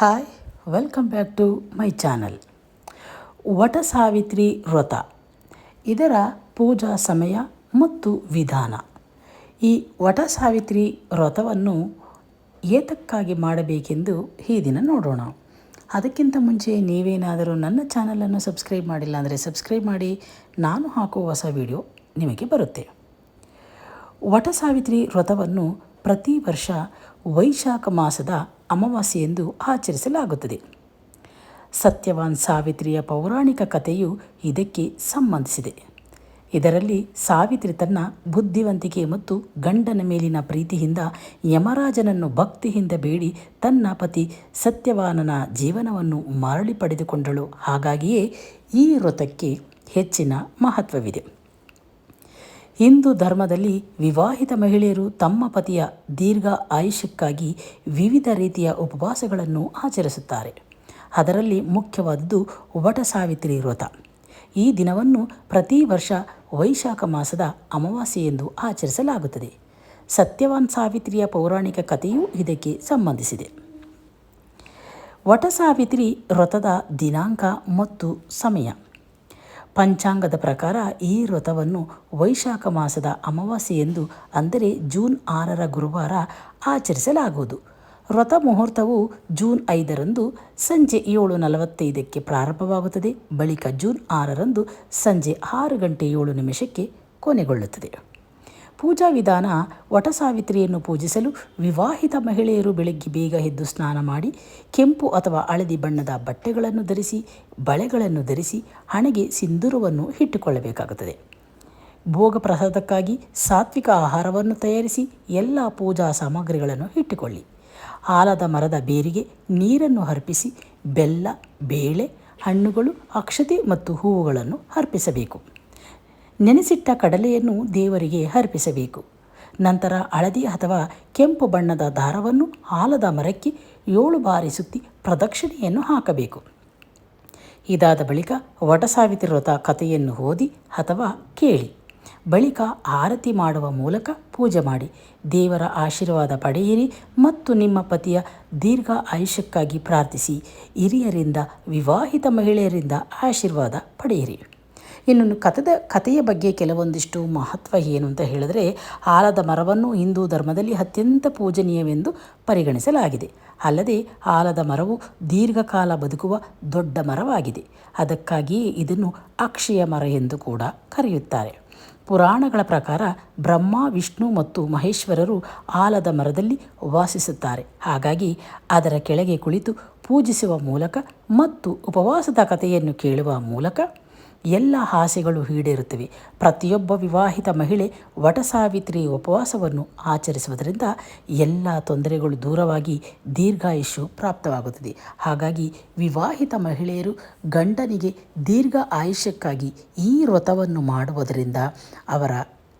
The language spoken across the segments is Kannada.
Hi welcome back to my channel Vat Savitri vrat. ಇದರ ಪೂಜಾ ಸಮಯ ಮತ್ತು ವಿಧಾನ. ಈ ವಟ ಸಾವಿತ್ರಿ ವ್ರತವನ್ನು ಏತಕ್ಕಾಗಿ ಮಾಡಬೇಕೆಂದು ಈ ದಿನ ನೋಡೋಣ. ಅದಕ್ಕಿಂತ ಮುಂಚೆ ನೀವೇನಾದರೂ ನನ್ನ ಚಾನಲನ್ನು ಸಬ್ಸ್ಕ್ರೈಬ್ ಮಾಡಿಲ್ಲ ಅಂದರೆ ಸಬ್ಸ್ಕ್ರೈಬ್ ಮಾಡಿ, ನಾನು ಹಾಕುವ ಹೊಸ ವಿಡಿಯೋ ನಿಮಗೆ ಬರುತ್ತೆ. ವಟ ಸಾವಿತ್ರಿ ವ್ರತವನ್ನು ಪ್ರತಿ ವರ್ಷ ವೈಶಾಖ ಮಾಸದ ಅಮಾವಾಸ್ಯೆಯೆಂದು ಆಚರಿಸಲಾಗುತ್ತದೆ. ಸತ್ಯವಾನ್ ಸಾವಿತ್ರಿಯ ಪೌರಾಣಿಕ ಕಥೆಯು ಇದಕ್ಕೆ ಸಂಬಂಧಿಸಿದೆ. ಇದರಲ್ಲಿ ಸಾವಿತ್ರಿ ತನ್ನ ಬುದ್ಧಿವಂತಿಕೆ ಮತ್ತು ಗಂಡನ ಮೇಲಿನ ಪ್ರೀತಿಯಿಂದ ಯಮರಾಜನನ್ನು ಭಕ್ತಿಯಿಂದ ಬೇಡಿ ತನ್ನ ಪತಿ ಸತ್ಯವಾನನ ಜೀವನವನ್ನು ಮರಳಿ ಪಡೆದುಕೊಂಡಳು. ಹಾಗಾಗಿಯೇ ಈ ವ್ರತಕ್ಕೆ ಹೆಚ್ಚಿನ ಮಹತ್ವವಿದೆ. ಹಿಂದೂ ಧರ್ಮದಲ್ಲಿ ವಿವಾಹಿತ ಮಹಿಳೆಯರು ತಮ್ಮ ಪತಿಯ ದೀರ್ಘ ಆಯುಷ್ಯಕ್ಕಾಗಿ ವಿವಿಧ ರೀತಿಯ ಉಪವಾಸಗಳನ್ನು ಆಚರಿಸುತ್ತಾರೆ. ಅದರಲ್ಲಿ ಮುಖ್ಯವಾದದ್ದು ವಟ ಸಾವಿತ್ರಿ ವ್ರತ. ಈ ದಿನವನ್ನು ಪ್ರತಿ ವರ್ಷ ವೈಶಾಖ ಮಾಸದ ಅಮಾವಾಸ್ಯೆ ಎಂದು ಆಚರಿಸಲಾಗುತ್ತದೆ. ಸತ್ಯವಾನ್ ಸಾವಿತ್ರಿಯ ಪೌರಾಣಿಕ ಕಥೆಯೂ ಇದಕ್ಕೆ ಸಂಬಂಧಿಸಿದೆ. ವಟ ಸಾವಿತ್ರಿ ವ್ರತದ ದಿನಾಂಕ ಮತ್ತು ಸಮಯ. ಪಂಚಾಂಗದ ಪ್ರಕಾರ ಈ ವ್ರತವನ್ನು ವೈಶಾಖ ಮಾಸದ ಅಮಾವಾಸ್ಯೆಯೆಂದು ಅಂದರೆ ಜೂನ್ ಆರರ ಗುರುವಾರ ಆಚರಿಸಲಾಗುವುದು. ವ್ರತ ಮುಹೂರ್ತವು ಜೂನ್ ಐದರಂದು ಸಂಜೆ ಏಳು ನಲವತ್ತೈದಕ್ಕೆ ಪ್ರಾರಂಭವಾಗುತ್ತದೆ. ಬಳಿಕ ಜೂನ್ ಆರರಂದು ಸಂಜೆ ಆರು ಗಂಟೆ ಏಳು ನಿಮಿಷಕ್ಕೆ ಕೊನೆಗೊಳ್ಳುತ್ತದೆ. ಪೂಜಾ ವಿಧಾನ ವಟಸಾವಿತ್ರಿಯನ್ನು ಪೂಜಿಸಲು ವಿವಾಹಿತ ಮಹಿಳೆಯರು ಬೆಳಗ್ಗೆ ಬೇಗ ಎದ್ದು ಸ್ನಾನ ಮಾಡಿ ಕೆಂಪು ಅಥವಾ ಹಳದಿ ಬಣ್ಣದ ಬಟ್ಟೆಗಳನ್ನು ಧರಿಸಿ, ಬಳೆಗಳನ್ನು ಧರಿಸಿ ಹಣೆಗೆ ಸಿಂಧೂರವನ್ನು ಇಟ್ಟುಕೊಳ್ಳಬೇಕಾಗುತ್ತದೆ. ಭೋಗ ಪ್ರಸಾದಕ್ಕಾಗಿ ಸಾತ್ವಿಕ ಆಹಾರವನ್ನು ತಯಾರಿಸಿ ಎಲ್ಲ ಪೂಜಾ ಸಾಮಗ್ರಿಗಳನ್ನು ಇಟ್ಟುಕೊಳ್ಳಿ. ಆಲದ ಮರದ ಬೇರಿಗೆ ನೀರನ್ನು ಅರ್ಪಿಸಿ ಬೆಲ್ಲ, ಬೇಳೆ, ಹಣ್ಣುಗಳು, ಅಕ್ಷತೆ ಮತ್ತು ಹೂವುಗಳನ್ನು ಅರ್ಪಿಸಬೇಕು. ನೆನೆಸಿಟ್ಟ ಕಡಲೆಯನ್ನು ದೇವರಿಗೆ ಅರ್ಪಿಸಬೇಕು. ನಂತರ ಹಳದಿ ಅಥವಾ ಕೆಂಪು ಬಣ್ಣದ ದಾರವನ್ನು ಆಲದ ಮರಕ್ಕೆ ಏಳು ಬಾರಿ ಸುತ್ತಿ ಪ್ರದಕ್ಷಿಣೆಯನ್ನು ಹಾಕಬೇಕು. ಇದಾದ ಬಳಿಕ ವಟಸಾವಿತ್ರಿ ವ್ರತ ಕಥೆಯನ್ನು ಓದಿ ಅಥವಾ ಕೇಳಿ. ಬಳಿಕ ಆರತಿ ಮಾಡುವ ಮೂಲಕ ಪೂಜೆ ಮಾಡಿ. ದೇವರ ಆಶೀರ್ವಾದ ಪಡೆಯಿರಿ ಮತ್ತು ನಿಮ್ಮ ಪತಿಯ ದೀರ್ಘ ಆಯುಷ್ಯಕ್ಕಾಗಿ ಪ್ರಾರ್ಥಿಸಿ. ಹಿರಿಯರಿಂದ, ವಿವಾಹಿತ ಮಹಿಳೆಯರಿಂದ ಆಶೀರ್ವಾದ ಪಡೆಯಿರಿ. ಇನ್ನು ಕಥದ, ಕಥೆಯ ಬಗ್ಗೆ ಕೆಲವೊಂದಿಷ್ಟು ಮಹತ್ವ ಏನು ಅಂತ ಹೇಳಿದರೆ, ಆಲದ ಮರವನ್ನು ಹಿಂದೂ ಧರ್ಮದಲ್ಲಿ ಅತ್ಯಂತ ಪೂಜನೀಯವೆಂದು ಪರಿಗಣಿಸಲಾಗಿದೆ. ಅಲ್ಲದೆ, ಆಲದ ಮರವು ದೀರ್ಘಕಾಲ ಬದುಕುವ ದೊಡ್ಡ ಮರವಾಗಿದೆ. ಅದಕ್ಕಾಗಿಯೇ ಇದನ್ನು ಅಕ್ಷಯ ಮರ ಎಂದು ಕೂಡ ಕರೆಯುತ್ತಾರೆ. ಪುರಾಣಗಳ ಪ್ರಕಾರ ಬ್ರಹ್ಮ, ವಿಷ್ಣು ಮತ್ತು ಮಹೇಶ್ವರರು ಆಲದ ಮರದಲ್ಲಿ ವಾಸಿಸುತ್ತಾರೆ. ಹಾಗಾಗಿ ಅದರ ಕೆಳಗೆ ಕುಳಿತು ಪೂಜಿಸುವ ಮೂಲಕ ಮತ್ತು ಉಪವಾಸದ ಕಥೆಯನ್ನು ಕೇಳುವ ಮೂಲಕ ಎಲ್ಲ ಆಸೆಗಳು ಈಡೇರುತ್ತವೆ. ಪ್ರತಿಯೊಬ್ಬ ವಿವಾಹಿತ ಮಹಿಳೆ ವಟ ಸಾವಿತ್ರಿ ಉಪವಾಸವನ್ನು ಆಚರಿಸುವುದರಿಂದ ಎಲ್ಲ ತೊಂದರೆಗಳು ದೂರವಾಗಿ ದೀರ್ಘಾಯುಷು ಪ್ರಾಪ್ತವಾಗುತ್ತದೆ. ಹಾಗಾಗಿ ವಿವಾಹಿತ ಮಹಿಳೆಯರು ಗಂಡನಿಗೆ ದೀರ್ಘ ಆಯುಷ್ಯಕ್ಕಾಗಿ ಈ ವ್ರತವನ್ನು ಮಾಡುವುದರಿಂದ ಅವರ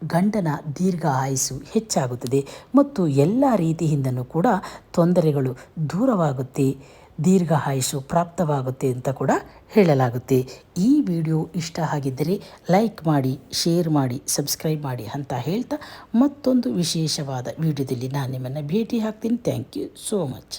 ಗಂಡನ ದೀರ್ಘ ಆಯಸ್ಸು ಹೆಚ್ಚಾಗುತ್ತದೆ ಮತ್ತು ಎಲ್ಲ ರೀತಿಯಿಂದನೂ ಕೂಡ ತೊಂದರೆಗಳು ದೂರವಾಗುತ್ತೆ. ದೀರ್ಘ ಆಯುಷು ಪ್ರಾಪ್ತವಾಗುತ್ತೆ ಅಂತ ಕೂಡ ಹೇಳಲಾಗುತ್ತೆ. ಈ ವಿಡಿಯೋ ಇಷ್ಟ ಆಗಿದ್ದರೆ ಲೈಕ್ ಮಾಡಿ, ಶೇರ್ ಮಾಡಿ, ಸಬ್ಸ್ಕ್ರೈಬ್ ಮಾಡಿ ಅಂತ ಹೇಳ್ತಾ ಮತ್ತೊಂದು ವಿಶೇಷವಾದ ವಿಡಿಯೋದಲ್ಲಿ ನಾನು ನಿಮ್ಮನ್ನು ಭೇಟಿ ಹಾಕ್ತೀನಿ ಥ್ಯಾಂಕ್ ಯು ಸೋ ಮಚ್.